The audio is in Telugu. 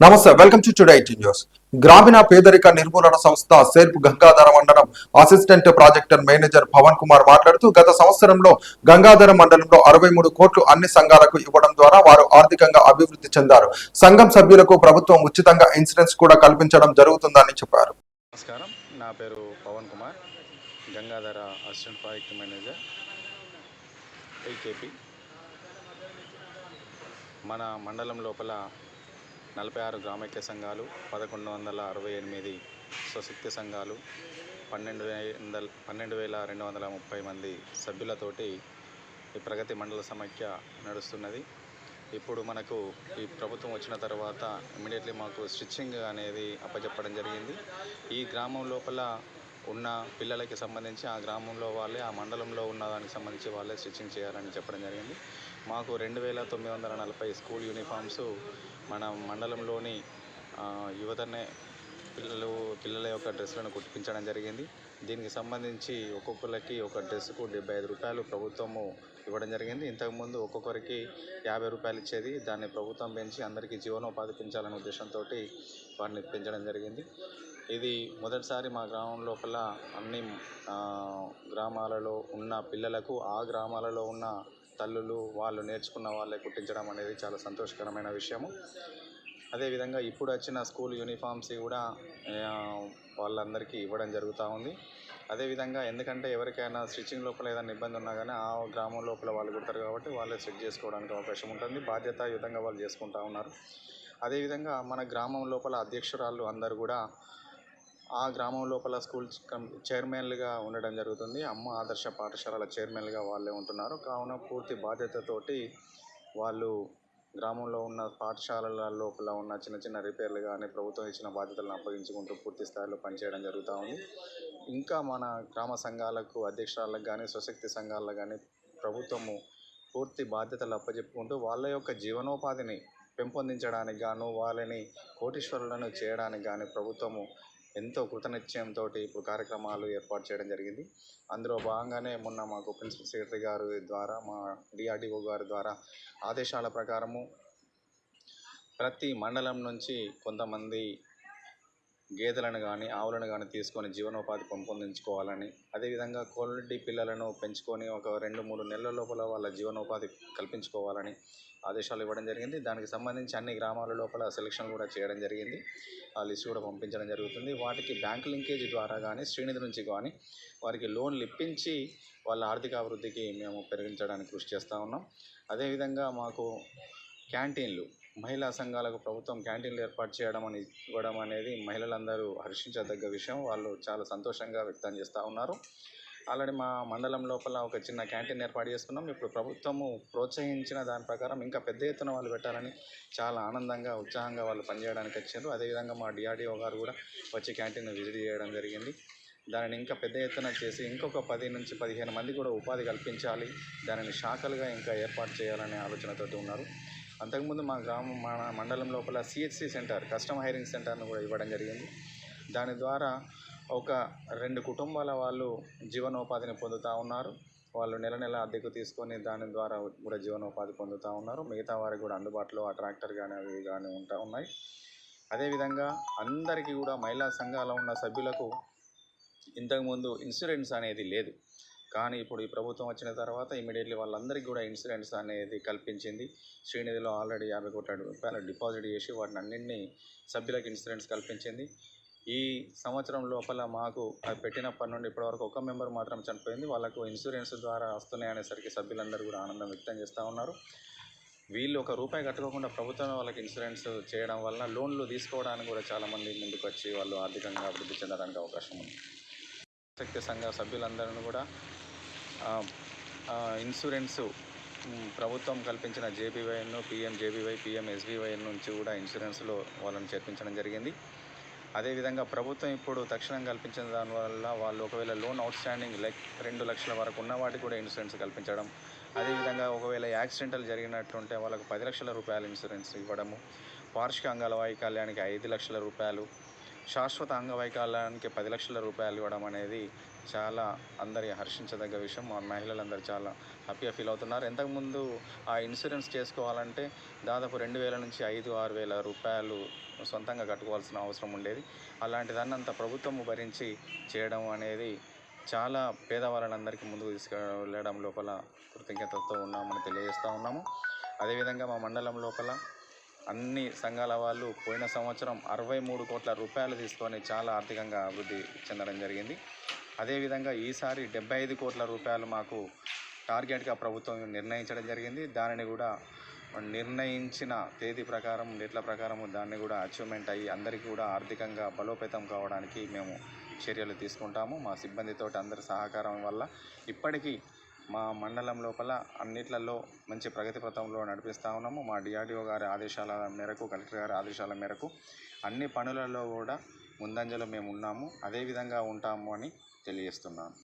నమస్తే welcome to today IT news గ్రామీణ పేదరిక నిర్మూలన సంస్థ సేర్పు గంగాధర మండలం assistant projector manager Pavan Kumar మాట్లాడుతూ గత సంవత్సరంలో గంగాధర మండలంలో అరవై మూడు కోట్లు అన్ని సంఘాలకు ఇవ్వడం ద్వారా వారు ఆర్థికంగా అభివృద్ధి చెందారు. సంఘం సభ్యులకు ప్రభుత్వం ఉచితంగా ఇన్సూరెన్స్ కూడా కల్పించడం జరుగుతుందని చెప్పారు. నమస్కారం. నా పేరు Pavan Kumar Gangadhara assistant project manager మన మండలం లోపల నలభై ఆరు గ్రామైక్య సంఘాలు పదకొండు వందల అరవై ఎనిమిది స్వశక్తి సంఘాలు పన్నెండు వందల పన్నెండు వేల రెండు వందల ముప్పై మంది సభ్యులతోటి ఈ ప్రగతి మండల సమైక్య నడుస్తున్నది. ఇప్పుడు మనకు ఈ ప్రభుత్వం వచ్చిన తర్వాత ఇమీడియట్లీ మాకు స్టిచ్చింగ్ అనేది అప్పచెప్పడం జరిగింది. ఈ గ్రామం లోపల ఉన్న పిల్లలకి సంబంధించి ఆ గ్రామంలో వాళ్ళే ఆ మండలంలో ఉన్న దానికి సంబంధించి వాళ్ళే స్టిచ్చింగ్ చేయాలని చెప్పడం జరిగింది. మాకు రెండు వేల తొమ్మిది వందల నలభై స్కూల్ యూనిఫామ్స్ మన మండలంలోని యువతనే పిల్లలు పిల్లల యొక్క డ్రెస్సులను కుట్టించడం జరిగింది. దీనికి సంబంధించి ఒక్కొక్కరికి ఒక డ్రెస్సుకు డెబ్బై ఐదు రూపాయలు ప్రభుత్వము ఇవ్వడం జరిగింది. ఇంతకుముందు ఒక్కొక్కరికి యాభై రూపాయలు ఇచ్చేది. దాన్ని ప్రభుత్వం పెంచి అందరికీ జీవనోపాధి పెంచాలనే ఉద్దేశంతో వారిని పెంచడం జరిగింది. ఇది మొదటిసారి మా గ్రామం లోపల అన్ని గ్రామాలలో ఉన్న పిల్లలకు ఆ గ్రామాలలో ఉన్న తల్లులు వాళ్ళు నేర్చుకున్న వాళ్ళే కుట్టించడం అనేది చాలా సంతోషకరమైన విషయము. అదేవిధంగా ఇప్పుడు వచ్చిన స్కూల్ యూనిఫామ్స్ కూడా వాళ్ళందరికీ ఇవ్వడం జరుగుతూ ఉంది. అదేవిధంగా ఎందుకంటే ఎవరికైనా స్టిచ్చింగ్ లోపల ఏదైనా ఇబ్బంది ఉన్నా కానీ ఆ గ్రామం లోపల వాళ్ళు కుడతారు కాబట్టి వాళ్ళే సెట్ చేసుకోవడానికి అవకాశం ఉంటుంది. బాధ్యతాయుతంగా వాళ్ళు చేసుకుంటూ ఉన్నారు. అదేవిధంగా మన గ్రామం లోపల అధ్యక్షురాలు అందరూ కూడా ఆ గ్రామం లోపల స్కూల్ చైర్మన్లుగా ఉండడం జరుగుతుంది. అమ్మ ఆదర్శ పాఠశాలల చైర్మన్లుగా వాళ్ళే ఉంటున్నారు. కావున పూర్తి బాధ్యతతోటి వాళ్ళు గ్రామంలో ఉన్న పాఠశాలల లోపల ఉన్న చిన్న చిన్న రిపేర్లు కానీ ప్రభుత్వం ఇచ్చిన బాధ్యతలను అప్పగించుకుంటూ పూర్తి స్థాయిలో పనిచేయడం జరుగుతూ ఉంది. ఇంకా మన గ్రామ సంఘాలకు అధ్యక్షురాలకు కానీ స్వశక్తి సంఘాలకు కానీ ప్రభుత్వము పూర్తి బాధ్యతలు అప్పచెప్పుకుంటూ వాళ్ళ యొక్క జీవనోపాధిని పెంపొందించడానికి గాను వాళ్ళని కోటీశ్వరులను చేయడానికి కానీ ప్రభుత్వము ఎంతో కృతనిశ్చయంతో ఇప్పుడు కార్యక్రమాలు ఏర్పాటు చేయడం జరిగింది. అందులో భాగంగానే మొన్న మాకు ప్రిన్సిపల్ సెక్రటరీ గారి ద్వారా మా డిఆర్డిఓ గారి ద్వారా ఆదేశాల ప్రకారము ప్రతి మండలం నుంచి కొంతమంది గేదెలను కానీ ఆవులను కానీ తీసుకొని జీవనోపాధి పెంపొందించుకోవాలని అదేవిధంగా క్వాలిటీ పిల్లలను పెంచుకొని ఒక రెండు మూడు నెలల లోపల వాళ్ళ జీవనోపాధి కల్పించుకోవాలని ఆదేశాలు ఇవ్వడం జరిగింది. దానికి సంబంధించి అన్ని గ్రామాల లోపల సెలక్షన్ కూడా చేయడం జరిగింది. ఆ లిస్ట్ కూడా పంపించడం జరుగుతుంది. వాటికి బ్యాంక్ లింకేజ్ ద్వారా కానీ శ్రీనిధి నుంచి కానీ వారికి లోన్లు ఇప్పించి వాళ్ళ ఆర్థిక అభివృద్ధికి మేము పెరిగించడానికి కృషి చేస్తూ ఉన్నాం. అదేవిధంగా మాకు క్యాంటీన్లు. మహిళా సంఘాలకు ప్రభుత్వం క్యాంటీన్లు ఏర్పాటు చేయడం అని ఇవ్వడం అనేది మహిళలందరూ హర్షించదగ్గ విషయం. వాళ్ళు చాలా సంతోషంగా వ్యక్తం చేస్తూ ఉన్నారు. ఆల్రెడీ మా మండలం లోపల ఒక చిన్న క్యాంటీన్ ఏర్పాటు చేసుకున్నాం. ఇప్పుడు ప్రభుత్వము ప్రోత్సహించిన దాని ప్రకారం ఇంకా పెద్ద ఎత్తున వాళ్ళు పెట్టాలని చాలా ఆనందంగా ఉత్సాహంగా వాళ్ళు పనిచేయడానికి వచ్చారు. అదేవిధంగా మా డిఆర్డిఓ గారు కూడా వచ్చి క్యాంటీన్ విజిట్ చేయడం జరిగింది. దానిని ఇంకా పెద్ద ఎత్తున చేసి ఇంకొక పది నుంచి పదిహేను మంది కూడా ఉపాధి కల్పించాలి. దానిని శాఖలుగా ఇంకా ఏర్పాటు చేయాలనే ఆలోచనతోటి ఉన్నారు. అంతకుముందు మా గ్రామం మన మండలం లోపల సిహెచ్సి సెంటర్ కస్టమ్ హైరింగ్ సెంటర్ను కూడా ఇవ్వడం జరిగింది. దాని ద్వారా ఒక రెండు కుటుంబాల వాళ్ళు జీవనోపాధిని పొందుతూ ఉన్నారు. వాళ్ళు నెల నెల అద్దెకు తీసుకొని దాని ద్వారా కూడా జీవనోపాధి పొందుతూ ఉన్నారు. మిగతా వారికి కూడా అందుబాటులో ఆ ట్రాక్టర్ కానీ అవి కానీ ఉంటా ఉన్నాయి. అదేవిధంగా అందరికీ కూడా మహిళా సంఘాల ఉన్న సభ్యులకు ఇంతకుముందు ఇన్సూరెన్స్ అనేది లేదు. కానీ ఇప్పుడు ఈ ప్రభుత్వం వచ్చిన తర్వాత ఇమీడియట్లీ వాళ్ళందరికీ కూడా ఇన్సూరెన్స్ అనేది కల్పించింది. శ్రీనిధిలో ఆల్రెడీ యాభై కోట్ల రూపాయలు డిపాజిట్ చేసి వాటిని అన్నింటినీ సభ్యులకు ఇన్సూరెన్స్ కల్పించింది. ఈ సంవత్సరం లోపల మాకు అది పెట్టినప్పటి నుండి ఇప్పటివరకు ఒక మెంబర్ మాత్రం చనిపోయింది. వాళ్ళకు ఇన్సూరెన్స్ ద్వారా వస్తున్నాయనేసరికి సభ్యులందరూ కూడా ఆనందం వ్యక్తం చేస్తూ ఉన్నారు. వీళ్ళు ఒక రూపాయి కట్టుకోకుండా ప్రభుత్వం వాళ్ళకి ఇన్సూరెన్స్ చేయడం వలన లోన్లు తీసుకోవడానికి కూడా చాలామంది ముందుకు వచ్చి వాళ్ళు ఆర్థికంగా అభివృద్ధి చెందడానికి అవకాశం ఉంది. శక్తి సంఘ సభ్యులందరిని కూడా ఇన్సూరెన్సు ప్రభుత్వం కల్పించిన జేబీవైను P M J B Y P M S B Y నుంచి కూడా ఇన్సూరెన్స్లో వాళ్ళని చేర్పించడం జరిగింది. అదేవిధంగా ప్రభుత్వం ఇప్పుడు తక్షణం కల్పించిన దానివల్ల వాళ్ళు ఒకవేళ లోన్ అవుట్ స్టాండింగ్ లైక్ రెండు లక్షల వరకు ఉన్న వాటికి కూడా ఇన్సూరెన్స్ కల్పించడం. అదేవిధంగా ఒకవేళ యాక్సిడెంటల్ జరిగినట్లుంటే వాళ్ళకు పది లక్షల రూపాయల ఇన్సూరెన్స్ ఇవ్వడము. వార్షిక అంగవైకల్యానికి ఐదు లక్షల రూపాయలు. శాశ్వత అంగవైకల్యానికి పది లక్షల రూపాయలు ఇవ్వడం అనేది చాలా అందరి హర్షించదగ్గ విషయం. మా మహిళలందరూ చాలా హ్యాపీగా ఫీల్ అవుతున్నారు. ఇంతకుముందు ఆ ఇన్సూరెన్స్ చేసుకోవాలంటే దాదాపు రెండు వేల నుంచి ఐదు ఆరు వేల రూపాయలు సొంతంగా కట్టుకోవాల్సిన అవసరం ఉండేది. అలాంటి దాన్ని అంత ప్రభుత్వం భరించి చేయడం అనేది చాలా పేదవాళ్ళందరికీ ముందుకు తీసుకెళ్ళడం లోపల కృతజ్ఞతతో ఉన్నామని తెలియజేస్తూ ఉన్నాము. అదేవిధంగా మా మండలం లోపల అన్ని సంఘాల వాళ్ళు పోయిన సంవత్సరం అరవై మూడు కోట్ల రూపాయలు తీసుకొని చాలా ఆర్థికంగా అభివృద్ధి చెందడం జరిగింది. అదేవిధంగా ఈసారి డెబ్బై ఐదు కోట్ల రూపాయలు మాకు టార్గెట్గా ప్రభుత్వం నిర్ణయించడం జరిగింది. దానిని కూడా నిర్ణయించిన తేదీ ప్రకారం డేట్ల ప్రకారం దాన్ని కూడా అచీవ్మెంట్ అయ్యి అందరికీ కూడా ఆర్థికంగా బలోపేతం కావడానికి మేము చర్యలు తీసుకుంటాము. మా సిబ్బందితో అందరి సహకారం వల్ల ఇప్పటికీ మా మండలం లోపల అన్నిట్లలో మంచి ప్రగతి పథంలో నడిపిస్తూ ఉన్నాము. మా డిఆర్డిఓ గారి ఆదేశాల మేరకు కలెక్టర్ గారి ఆదేశాల మేరకు అన్ని పనులలో కూడా ముందంజలో మేము ఉన్నాము. అదేవిధంగా ఉంటాము అని తెలియజేస్తున్నాను.